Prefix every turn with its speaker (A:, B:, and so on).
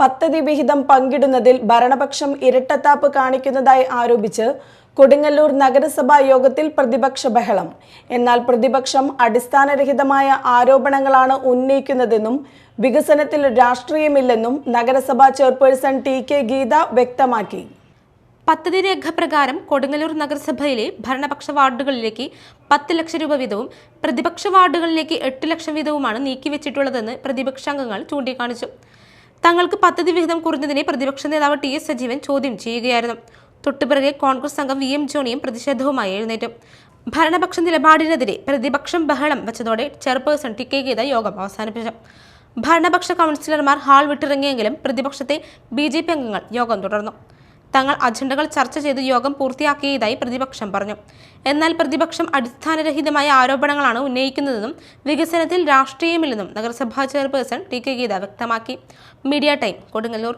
A: പദ്ധതി വിഹിതം പങ്കിടുന്നതിൽ ഭരണപക്ഷം ഇരട്ടത്താപ്പ് കാണിക്കുന്നതായി ആരോപിച്ച് കൊടുങ്ങല്ലൂർ നഗരസഭാ യോഗത്തിൽ പ്രതിപക്ഷ ബഹളം. എന്നാൽ പ്രതിപക്ഷം അടിസ്ഥാനരഹിതമായ ആരോപണങ്ങളാണ് ഉന്നയിക്കുന്നതെന്നും വികസനത്തിൽ രാഷ്ട്രീയമില്ലെന്നും നഗരസഭാ ചെയർപേഴ്സൺ ടി കെ ഗീത വ്യക്തമാക്കി.
B: പദ്ധതി രേഖ പ്രകാരം കൊടുങ്ങല്ലൂർ നഗരസഭയിലെ ഭരണപക്ഷ വാർഡുകളിലേക്ക് പത്ത് ലക്ഷം രൂപ വീതവും പ്രതിപക്ഷ വാർഡുകളിലേക്ക് എട്ട് ലക്ഷം വീതവുമാണ് നീക്കിവെച്ചിട്ടുള്ളതെന്ന് പ്രതിപക്ഷാംഗങ്ങൾ ചൂണ്ടിക്കാണിച്ചു. തങ്ങൾക്ക് പദ്ധതി വിഹിതം കുറഞ്ഞതിനെ പ്രതിപക്ഷ നേതാവ് ടി എസ് സജീവൻ ചോദ്യം ചെയ്യുകയായിരുന്നു. തൊട്ടുപിറകെ കോൺഗ്രസ് അംഗം വി എം ജോണിയും പ്രതിഷേധവുമായി എഴുന്നേറ്റു. ഭരണപക്ഷ നിലപാടിനെതിരെ പ്രതിപക്ഷം ബഹളം വെച്ചതോടെ ചെയർപേഴ്സൺ ടി കെ ഗീത യോഗം അവസാനിപ്പിച്ചു. ഭരണപക്ഷ കൗൺസിലർമാർ ഹാൾ വിട്ടിറങ്ങിയെങ്കിലും പ്രതിപക്ഷത്തെ ബി ജെ പി അംഗങ്ങൾ യോഗം തുടർന്നു. തങ്ങൾ അജണ്ടകൾ ചർച്ച ചെയ്ത് യോഗം പൂർത്തിയാക്കിയതായി പ്രതിപക്ഷം പറഞ്ഞു. എന്നാൽ പ്രതിപക്ഷം അടിസ്ഥാനരഹിതമായ ആരോപണങ്ങളാണ് ഉന്നയിക്കുന്നതെന്നും വികസനത്തിൽ രാഷ്ട്രീയമില്ലെന്നും നഗരസഭാ ചെയർപേഴ്സൺ ടി കെ ഗീത വ്യക്തമാക്കി. Media time Kodungallur.